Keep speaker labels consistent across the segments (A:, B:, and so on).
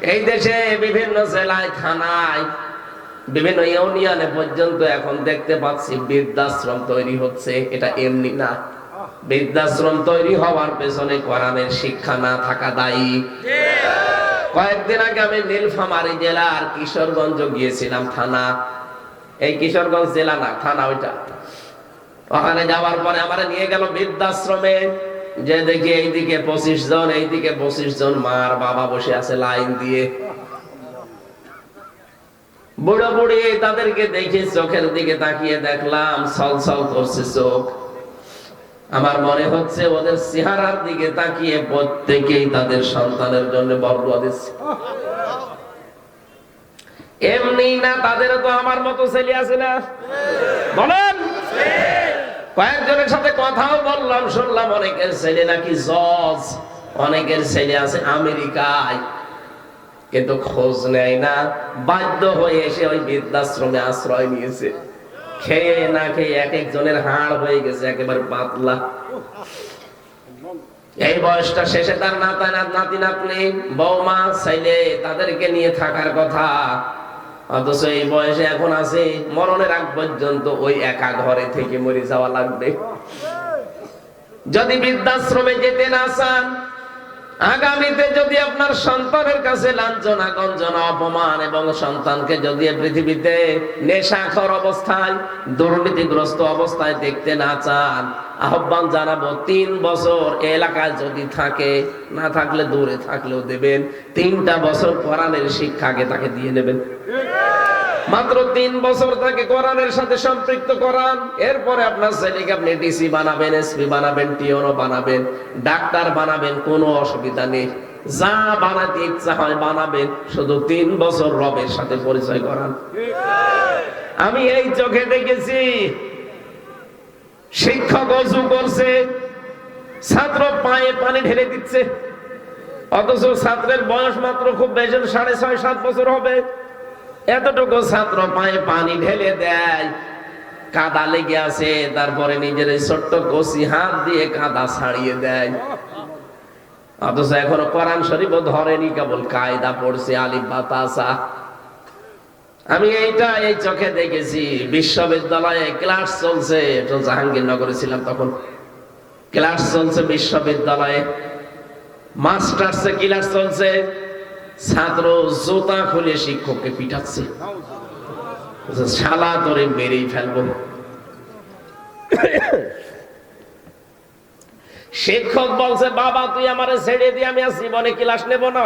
A: এই দেশে বিভিন্ন জেলায়, থানায়, বিভিন্ন ইউনিয়নে পর্যন্ত এখন দেখতে পাচ্ছি বৃদ্ধাশ্রম তৈরি হচ্ছে। এটা এমনি না। বৃদ্ধাশ্রম তৈরি হওয়ার পেছনে কোরআনের শিক্ষা না থাকা দায়ী। কয়েকদিন আগে আমি নীলফামারী জেলার কিশোরগঞ্জ গিয়েছিলাম, থানা। এই কিশোরগঞ্জ জেলা না, থানা ওইটা। ওখানে যাওয়ার পরে আমার নিয়ে গেল বৃদ্ধাশ্রমে। যে দেখি এইদিকে পঁচিশ জন, এইদিকে পঁচিশ জন মার বাবা বসে আছে লাইন দিয়ে। বুড়ো বুড়ি তাদেরকে দেখি চোখের দিকে তাকিয়ে দেখলাম, ছল করছে চোখ। আমার মনে হচ্ছে ওদের চেহারার দিকে তাকিয়ে প্রত্যেকেই তাদের সন্তানের জন্য বরদুয়া দিচ্ছে। এমনি না তাদের তো আমার মতো ছেলে আছে না? বলেন! কয়েকজনের সাথে কথাও বললাম, শুনলাম অনেকের ছেলে নাকি জজ, অনেকের ছেলে আছে আমেরিকায়, কিন্তু খোঁজ নেয় না। বাধ্য হয়ে এসে ওই বৃদ্ধাশ্রমে আশ্রয় নিয়েছে। খেয়ে না খেয়ে এক একজনের হাড় হয়ে গেছে, একেবারে পাতলা। এই বয়সটা শেষে তার নাতা নাতি নাতনি, বৌমা, ছেলে, তাদেরকে নিয়ে থাকার কথা। অথচ এই বয়সে এখন আছে, মরণের আগ পর্যন্ত ওই একা ঘরে থেকে মরে যাওয়া লাগবে। যদি বৃদ্ধাশ্রমে যেতে না চান, আগামীতে যদি আপনার সন্তানের কাছে লাঞ্ছনা, গঞ্জনা, অপমান এবং সন্তানকে যদি পৃথিবীতে নেশাখর অবস্থায়, দুর্নীতিগ্রস্ত অবস্থায় দেখতে না চান, আহ্বান জানাব, তিন বছর এলাকায় যদি থাকে, না থাকলে দূরে থাকলেও দেবেন। তিনটা বছর কোরআনের শিক্ষাকে তাকে দিয়ে নেবেন। মাত্র তিন বছর তাকে কোরআনের সাথে সম্পৃক্ত করান। এরপরে আপনার ছেলেকে আপনি ডিসি বানাবেন, এসপি বানাবেন, টিওনো বানাবেন, ডাক্তার বানাবেন, কোনো অসুবিধা নেই। যা বানাতে ইচ্ছা হয় বানাবেন, শুধু তিন বছর রবের সাথে পরিচয় করান। আমি এই চোখে দেখেছি, শিক্ষক অজু করছে, ছাত্র পায়ে পানি ঢেলে দিচ্ছে। অথচ ছাত্রের বয়স মাত্র খুব বেশি সাড়ে ছয়, সাত বছর হবে। এতটুকু ছাত্র পায়ে পানি ঢেলে দেয়। কাদা লেগে আছে, তারপরে নিজের এই ছোট্ট কষি হাত দিয়ে কাদা ছাড়িয়ে দেয়। অথচ এখনও কোরআন শরীফ ধরেনি, কেবল কায়দা পড়ছে আলিফ বাতাসা আমি এইটা এই চোখে দেখেছি, বিশ্ববিদ্যালয়ে ক্লাস চলছে, তো জাহাঙ্গীরনগরে ছিলাম তখন। ক্লাস চলছে বিশ্ববিদ্যালয়ে। মাস্টার্সে ক্লাস চলছে। ছাত্র জোতা খুলে শিক্ষককে পিটাচ্ছে। শালা তোরে মেরেই ফেলব। শিক্ষক বলছে, বাবা, তুই আমারে ছেড়ে দিয়ে আমি জীবনে ক্লাস নেব না।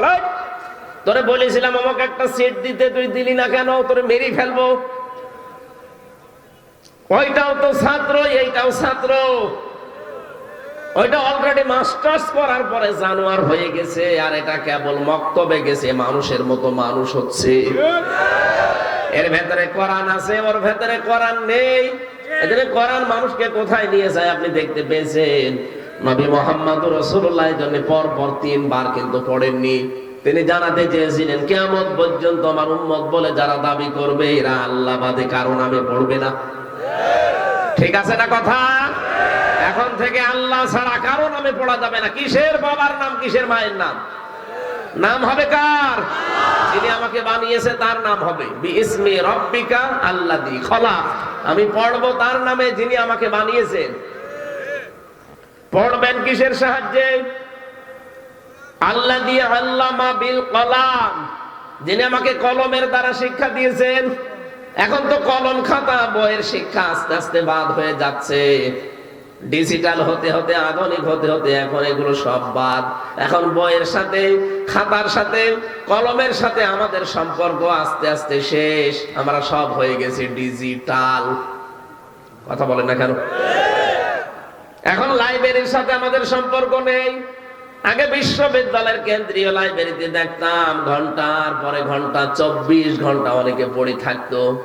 A: তোরে বলেছিলাম আমাকে একটা সিট দিতে, তুই দিলি না কেন? তোরে মেরেই ফেলব। ওইটাও তো ছাত্র, এইটাও ছাত্র। ওইটা অলরেডি মাস্টার্স করার পরে জানোয়ার হয়ে গেছে, আর এটা কেবল মক্তবে গেছে, মানুষের মতো মানুষ হচ্ছে। এর ভেতরে কোরআন আছে, ওর ভেতরে কোরআন নেই। এখানে কোরআন মানুষকে কোথায় নিয়ে যায় আপনি দেখতে পেয়েছেন? নবী মোহাম্মদ রসুল্লাহ জন্য পর পর তিনবার কিন্তু পড়েননি। তিনি জানাতে চেয়েছিলেন কেমন পর্যন্ত আমার উম্মত বলে যারা দাবি করবে, এরা আল্লাহ বাদে কারও নামে পড়বে না। ঠিক আছে না কথা? এখন থেকে আল্লাহ ছাড়া কারও নামে পড়া যাবে না। কিসের বাবার নাম, কিসের মায়ের নাম? নাম হবে কার? যিনি আমাকে বানিয়েছে, তার নাম হবে বিসমি রব্বিকা আল্লাদি খলা আমি পড়ব তার নামে যিনি আমাকে বানিয়েছেন পড়বেন কিসের সাহায্যে? আল্লাহ দিয়ে আল্লামা বিল কলাম। যিনি আমাকে কলমের দ্বারা শিক্ষা দিয়েছেন। এখন তো কলম খাতা, বইয়ের শিক্ষা আস্তে আস্তে বাদ হয়ে যাচ্ছে। ডিজিটাল হতে হতে, আধুনিক হতে হতে এখন এগুলো সব বাদ। এখন বইয়ের সাথে, খাতার সাথে, কলমের সাথে আমাদের সম্পর্ক আস্তে আস্তে শেষ। আমরা সব হয়ে গেছি ডিজিটাল কথা বলেন না কেন? এখন লাইব্রেরির সাথে আমাদের সম্পর্ক নেই। আগে বিশ্ববিদ্যালয়ের কেন্দ্রীয় লাইব্রেরিতে দেখতাম ঘণ্টার পরে ঘণ্টা, চব্বিশ ঘণ্টা অনেকে পড়ে থাকতো।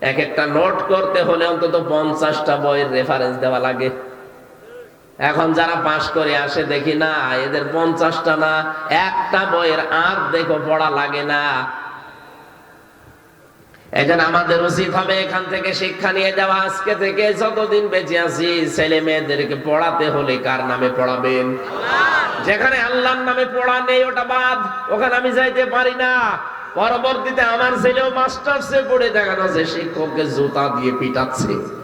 A: এক একটা নোট করতে হলে অন্তত পঞ্চাশটা বইয়ের রেফারেন্স দেওয়া লাগে। এখন যারা পাশ করে আসে, দেখি না, এদের পঞ্চাশটা না, একটা বইয়ের আর দেখো, পড়া লাগে না। এজন্য আমাদের উচিত হবে এখান থেকে শিক্ষা নিয়ে যাওয়া। আজকে থেকে যতদিন বেঁচে আছি, ছেলে মেয়েদেরকে পড়াতে হলে কার নামে পড়াবেন? যেখানে আল্লাহর নামে পড়া নেই, ওটা বাদ। ওখানে আমি যাইতে পারি না। পরবর্তীতে আমার ছেলেও মাস্টার্সে পড়ে দেখানো যে শিক্ষককে জুতা দিয়ে পিটাচ্ছে।